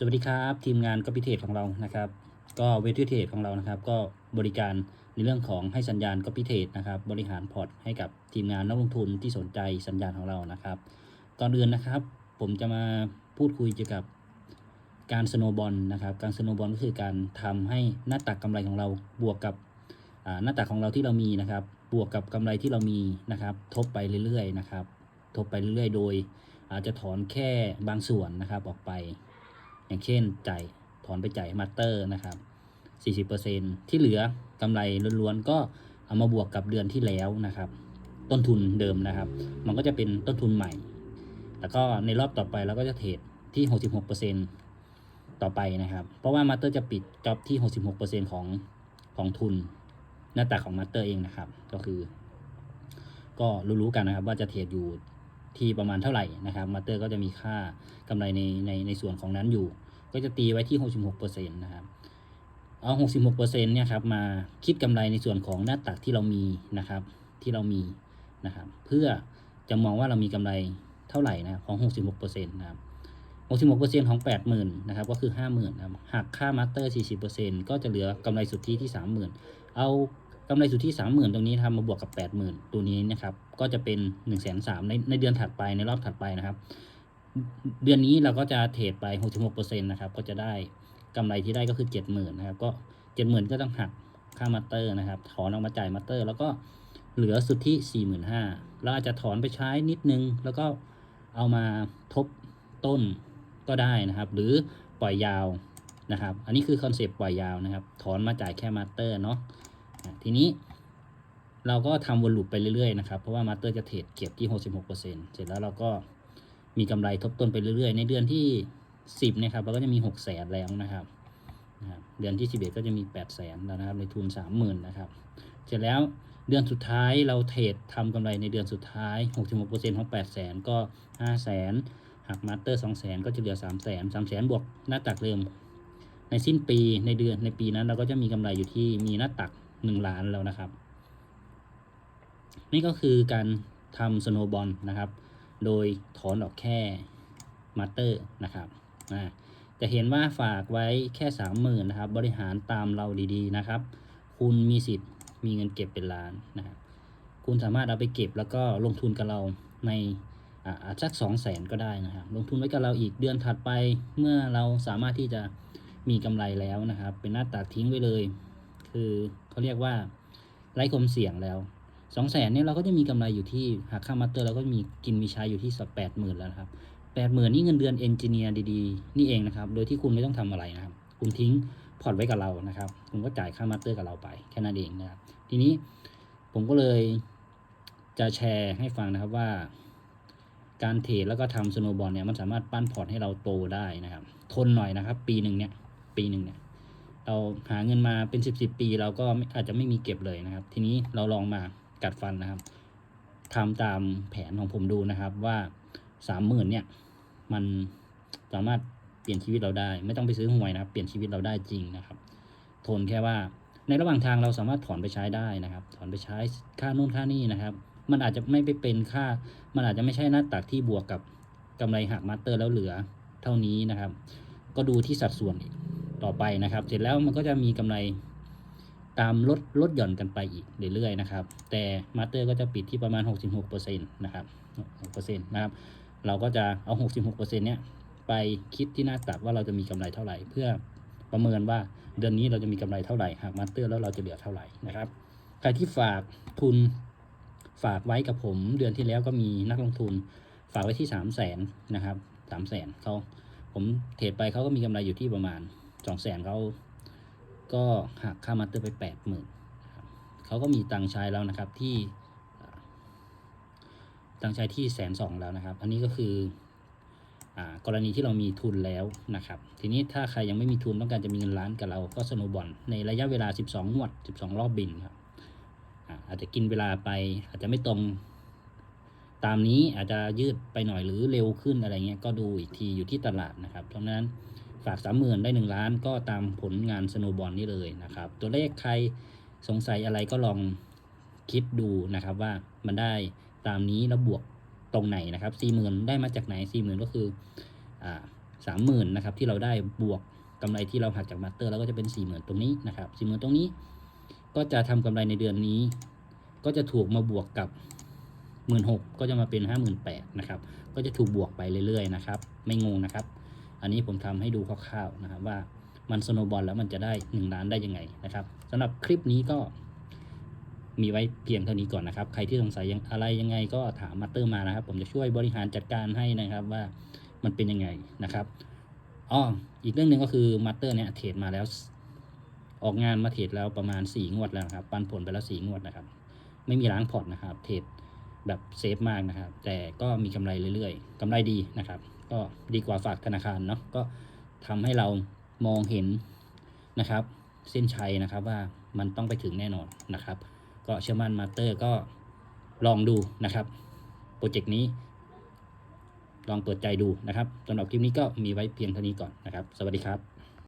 สวัสดีครับทีมงานก็พิเทศของเรานะครับ ก็เวทีเทศของเรานะครับ ก็บริการในเรื่องของให้สัญญาณก็พิเทศนะครับ บริหารพอร์ตให้กับทีมงานนักลงทุนที่สนใจสัญญาณของเรานะครับก่อนอื่นนะครับ ผมจะมาพูดคุยเกี่ยวกับการสโนบอลนะครับ การสโนบอลก็คือการทำให้หน้าตักกำไรของเราบวกกับอ่าหน้าตักของเราที่เรามีนะครับ บวกกับกำไรที่เรามีนะครับ ทบไปเรื่อยๆนะครับ ทบไปเรื่อยๆ โดย อาจจะถอนแค่บางส่วนนะครับออกไป อย่างเช่นจ่ายถอนไปจ่ายมาสเตอร์นะครับ 40%ที่เหลือกำไรล้วนๆก็เอามาบวกกับเดือนที่แล้วนะครับ ต้นทุนเดิมนะครับ มันก็จะเป็นต้นทุนใหม่ แล้วก็ในรอบต่อไปเราก็จะเทรดที่ 66%ต่อไปนะครับ เพราะว่ามาสเตอร์จะปิดจ็อบที่ 66%ของของทุนหน้าตาของมาสเตอร์เองนะครับ ก็คือ ก็รู้ๆกันนะครับว่าจะเทรดอยู่ที่ประมาณเท่าไหร่นะครับมาสเตอร์ก็จะมีค่ากำไรในในในส่วนของนั้นอยู่ ก็จะตีไว้ที่ 66%นะครับ เอา 66%เนี่ยครับมาคิดกำไรในส่วนของหน้าตักที่เรามีนะครับ ที่เรามีนะครับ เพื่อจะมองว่าเรามีกำไรเท่าไหร่นะครับของ 66%นะครับ 66%ของ 80,000นะครับ ก็คือ 50,000นะครับหักค่ามาสเตอร์ 40%ก็จะเหลือกำไรสุทธิที่ 30,000 เอากำไรสุทธิ30,000 ตรงนี้ทำมาบวกกับ 80,000 ตัวนี้นะครับ ก็จะเป็น 1 3 0 0 0ในในเดือนถัดไปในรอบถัดไปนะครับ เดือนนี้เราก็จะเทรดไป 66%นะครับ ก็จะได้กำไรที่ได้ก็คือ 70,000นะครับ ก็ 70,000 ก็ต้องหักค่ามาสเตอร์นะครับ ถอนออกมาจ่ายมาสเตอร์ แล้วก็เหลือสุทธิ45,000เราอาจจะถอนไปใช้นิดนึง แล้วก็เอามาทบต้นก็ได้นะครับ หรือปล่อยยาวนะครับ อันนี้คือคอนเซปต์ปล่อยยาวนะครับ ถอนมาจ่ายแค่มาสเตอร์เนาะอะทีนี้เราก็ทำวนลูปไปเรื่อยๆนะครับ เพราะว่ามาสเตอร์จะเทรดเก็บที่ 66%เสร็จแล้วเราก็ มีกำไรทบต้นไปเรื่อยๆ ในเดือนที่ 10นะครับเราก็จะมี6แสนแล้วนะครับเดือนที่ 11 ก็จะมี8แสนแล้วนะครับในทุน 30,000นะครับเสร็จแล้วเดือนสุดท้ายเราเทรดทำกำไรในเดือนสุดท้าย 66%ของ8แสนก็5แสนหักมาสเตอร์2แสนก็จะเหลือ3แสน3แสนบวกหน้าตักเดิมในสิ้นปีในเดือนในปีนั้นเราก็จะมีกำไรอยู่ที่มีหน้าตัก 1 ล้านแล้วนะครับ นี่ก็คือการทำสโนบอลนะครับ โดยถอนออกแค่มาสเตอร์นะครับจะเห็นว่าฝากไว้แค่สามหมื่นนะครับ บริหารตามเราดีๆนะครับ คุณมีสิทธิ์มีเงินเก็บเป็นล้านนะครับ คุณสามารถเอาไปเก็บแล้วก็ลงทุนกับเราในอาจสักสองแสนก็ได้นะครับ ลงทุนไว้กับเราอีกเดือนถัดไปเมื่อเราสามารถที่จะมีกำไรแล้วนะครับ เป็นหน้าตักทิ้งไว้เลย คือเขาเรียกว่าไร้ความเสี่ยงแล้ว สองแสนเนี่ยเราก็จะมีกำไรอยู่ที่หักค่ามาสเตอร์เราก็มีกินมีใช้อยู่ที่สักแปดหมื่นแล้วครับแปดหมื่นนี่เงินเดือนเอนจิเนียร์ดีๆนี่เองนะครับ โดยที่คุณไม่ต้องทำอะไรนะครับ คุณทิ้งพอร์ตไว้กับเรานะครับ คุณก็จ่ายค่ามาสเตอร์กับเราไปแค่นั้นเองนะครับ ทีนี้ผมก็เลยจะแชร์ให้ฟังนะครับว่า การเทรดแล้วก็ทำสโนบอลเนี่ยมันสามารถปั้นพอร์ตให้เราโตได้นะครับ ทนหน่อยนะครับ ปีหนึ่งเนี่ยปีหนึ่งเนี่ยเราหาเงินมาเป็นสิบสิบปี เราก็อาจจะไม่มีเก็บเลยนะครับ ทีนี้เราลองมา กัดฟันนะครับทำตามแผนของผมดูนะครับว่าสามหมื่นเนี่ย มันสามารถเปลี่ยนชีวิตเราได้ ไม่ต้องไปซื้อหวยนะครับ เปลี่ยนชีวิตเราได้จริงนะครับ ทนแค่ว่าในระหว่างทางเราสามารถถอนไปใช้ได้นะครับ ถอนไปใช้ค่านู่นค่านี่นะครับ มันอาจจะไม่ไปเป็นค่า มันอาจจะไม่ใช่หน้าตักที่บวกกับกำไรหักมาสเตอร์แล้วเหลือเท่านี้นะครับ ก็ดูที่สัดส่วนต่อไปนะครับ เสร็จแล้วมันก็จะมีกำไร ตามลดลดหย่อนกันไปอีกเรื่อยๆนะครับ แต่มาสเตอร์ก็จะปิดที่ประมาณ 66%นะครับ6%นะครับ เราก็จะเอา 66%เนี้ยไปคิดที่หน้าตักว่าเราจะมีกำไรเท่าไหร่ เพื่อประเมินว่าเดือนนี้เราจะมีกำไรเท่าไหร่หากมาสเตอร์แล้วเราจะเหลือเท่าไหร่นะครับ ใครที่ฝากทุนฝากไว้กับผมเดือนที่แล้วก็มีนักลงทุนฝากไว้ที่3 0 0แสนนะครับ3 0 0แสนเขาผมเทรดไปเขาก็มีกำไรอยู่ที่ประมาณ2 0 0แสนเขา ก็หักค่ามาสเตอร์ไป 8 0,000นะครับเขาก็มีตังค์ใช้แล้วนะครับที่ตั้งใจที่แสนสองแล้วนะครับ อันนี้ก็คืออกรณีที่เรามีทุนแล้วนะครับ ทีนี้ถ้าใครยังไม่มีทุนต้องการจะมีเงินล้านกับเราก็สโนบอลในระยะเวลา 12งวด 12 รอบบินครับอาอาจจะกินเวลาไป อาจจะไม่ตรงตามนี้อาจจะยืดไปหน่อยหรือเร็วขึ้นอะไรเงี้ยก็ดูอีกทีอยู่ที่ตลาดนะครับเพราะนั้น ฝากสามหมื่นได้หนึ่งล้าน ก็ตามผลงานสโนบอลนี่เลยนะครับ ตัวเลขใครสงสัยอะไรก็ลองคิดดูนะครับว่ามันได้ตามนี้แล้วบวกตรงไหนนะครับสี่หมื่นได้มาจากไหนสี่หมื่นก็คืออ่าสามหมื่นนะครับที่เราได้บวกกำไรที่เราหักจากมาสเตอร์แล้วก็จะเป็นสี่หมื่นตรงนี้นะครับสี่หมื่นตรงนี้ ก็จะทำกำไรในเดือนนี้ ก็จะถูกมาบวกกับหมื่นหกก็จะมาเป็นห้าหมื่นแปดนะครับ ก็จะถูกบวกไปเรื่อยๆนะครับ ไม่งงนะครับ อันนี้ผมทำให้ดูคร่าวๆนะครับว่ามันสโนบอลแล้วมันจะได้ 1 ล้านได้ยังไงนะครับสำหรับคลิปนี้ก็มีไว้เพียงเท่านี้ก่อนนะครับ ใครที่สงสัยยังอะไรยังไงก็ถามมาเตอร์มานะครับ ผมจะช่วยบริหารจัดการให้นะครับว่ามันเป็นยังไงนะครับอ๋ออีกเรื่องหนึ่งก็คือมาเตอร์เนี่ยเทรดมาแล้ว ออกงานมาเทรดแล้วประมาณ 4 งวดแล้วครับ ปันผลไปแล้ว 4 งวดนะครับ ไม่มีล้างพอร์ตนะครับ เทรดแบบเซฟมากนะครับ แต่ก็มีกำไรเรื่อยๆกำไรดีนะครับ ก็ดีกว่าฝากธนาคารเนาะก็ทำให้เรามองเห็นนะครับ เส้นชัยนะครับว่ามันต้องไปถึงแน่นอนนะครับ ก็เชื่อมั่นมาเตอร์ก็ลองดูนะครับโปรเจกต์นี้ ลองเปิดใจดูนะครับสำหรับคลิปนี้ก็มีไว้เพียงเท่านี้ก่อนนะครับ สวัสดีครับ